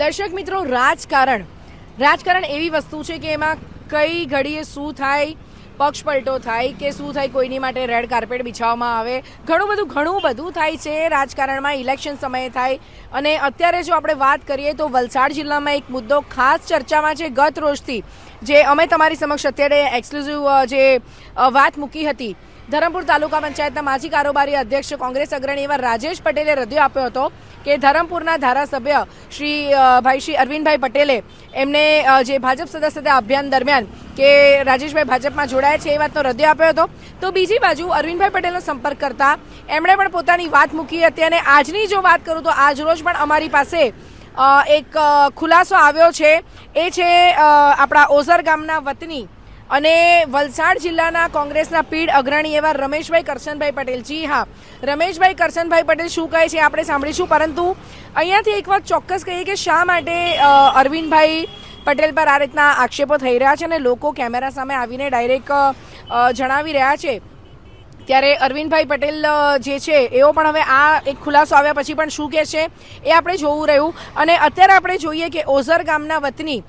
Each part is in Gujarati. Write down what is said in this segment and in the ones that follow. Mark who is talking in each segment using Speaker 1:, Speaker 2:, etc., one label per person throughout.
Speaker 1: દર્શક મિત્રો, રાજકારણ. રાજકારણ એવી વસ્તુ છે કે એમાં કઈ ઘડીએ શું થાય, પક્ષ પલટો થાય કે શું થાય કોઈની માટે રેડ કાર્પેટ બિછાવવામાં આવે. ઘણું બધું ઘણું બધું થાય છે રાજકારણમાં, ઇલેક્શન સમયે થાય. અને અત્યારે જો આપણે વાત કરીએ તો વલસાડ જિલ્લામાં એક મુદ્દો ખાસ ચર્ચામાં છે. ગત રોજથી જે અમે તમારી સમક્ષ અત્યારે એક્સક્લુઝિવ જે વાત મૂકી હતી ધરમપુર તાલુકા પંચાયતના માજી કારોબારી અધ્યક્ષ કોંગ્રેસ અગ્રણી એવા રાજેશ પટેલે રદિયો આપ્યો હતો કે ધરમપુરના ધારાસભ્ય શ્રી ભાઈ શ્રી અરવિંદભાઈ પટેલે એમને જે ભાજપ સદસ્યતા અભિયાન દરમિયાન કે રાજેશભાઈ ભાજપમાં જોડાયા છે એ વાતનો રદિયો આપ્યો હતો. તો બીજી બાજુ અરવિંદભાઈ પટેલનો સંપર્ક કરતા એમણે પણ પોતાની વાત મૂકી હતી અને આજની જો વાત કરું તો આજ રોજ પણ અમારી પાસે એક ખુલાસો આવ્યો છે. એ છે આપણા ઓઝર ગામના વતની અને વલસાડ જિલ્લાના કોંગ્રેસના પીડ અગ્રણી એવા રમેશભાઈ કરશનભાઈ પટેલ. જી હા, રમેશભાઈ કરશનભાઈ પટેલ શું કહે છે આપણે સાંભળીશું, પરંતુ અહીંયાથી એક વાત ચોક્કસ કહીએ કે શા માટે અરવિંદભાઈ પટેલ પર આ રીતના આક્ષેપો થઈ રહ્યા છે અને લોકો કેમેરા સામે આવીને ડાયરેક્ટ જણાવી રહ્યા છે. ત્યારે અરવિંદભાઈ પટેલ જે છે, એઓ પણ હવે આ એક ખુલાસો આવ્યા પછી પણ શું કહે છે એ આપણે જોવું રહ્યું. અને અત્યારે આપણે જોઈએ કે ઓઝર ગામના વતની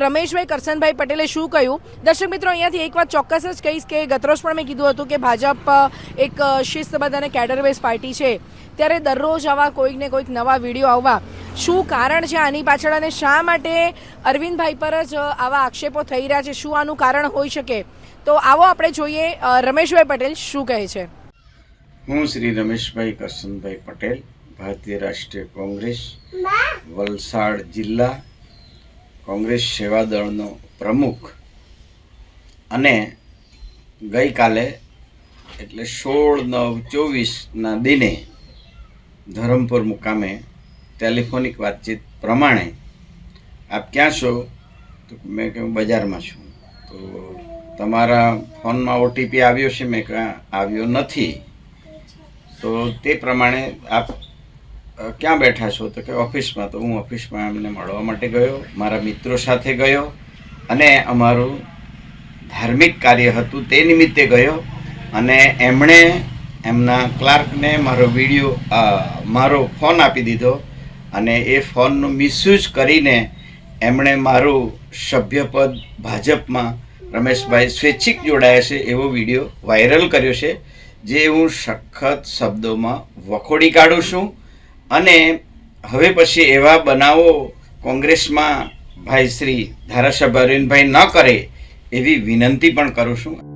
Speaker 1: રમેશભાઈ કરસનભાઈ પટેલે શું કહ્યું? દર્શક મિત્રો, અહીંયાથી એક વાત ચોક્કસ જ કહીશ કે ગતરોજ પણ મેં કીધું હતું કે ભાજપ એક શિસ્તબદ્ધ અને કેડરવેઝ પાર્ટી છે. ત્યારે દરરોજ આવા કોઈક ને કોઈક નવા વીડિયો આવવા. શું કારણ છે આની પાછળ અને શા માટે અરવિંદભાઈ પર જ આવા આક્ષેપો થઈ રહ્યા છે? શું આનું કારણ હોઈ શકે? તો આવો આપણે જોઈએ રમેશભાઈ પટેલ શું કહે છે?
Speaker 2: હું શ્રી રમેશભાઈ કરશનભાઈ પટેલ, ભારતીય રાષ્ટ્રીય કોંગ્રેસ, વલસાડ જિલ્લા કોંગ્રેસ સેવા દળનો પ્રમુખ. અને ગઈકાલે, એટલે સોળ નવ ચોવીસના દિને ધરમપુર મુકામે ટેલિફોનિક વાતચીત પ્રમાણે આપ ક્યાં છો? તો મેં કહ્યું, બજારમાં છું. તો તમારા ફોનમાં ઓટીપી આવ્યો છે? મેં કહ્યું આવ્યો નથી. તો તે પ્રમાણે આપ ક્યાં બેઠા છો? તો કે ઓફિસમાં. તો હું ઓફિસમાં એમને મળવા માટે ગયો, મારા મિત્રો સાથે ગયો અને અમારું ધાર્મિક કાર્ય હતું તે નિમિત્તે ગયો અને એમણે એમના ક્લાર્કને મારો વીડિયો મારો ફોન આપી દીધો અને એ ફોનનો મિસયુઝ કરીને એમણે મારું સભ્યપદ ભાજપમાં રમેશભાઈ સ્વૈચ્છિક જોડાયા છે એવો વીડિયો વાયરલ કર્યો છે, જે હું સખત શબ્દોમાં વખોડી કાઢું છું. અને હવે પછી એવા બનાવો કોંગ્રેસમાં ભાઈ શ્રી ધારાસભ્ય અરવિંદભાઈ ન કરે એવી વિનંતી પણ કરું છું.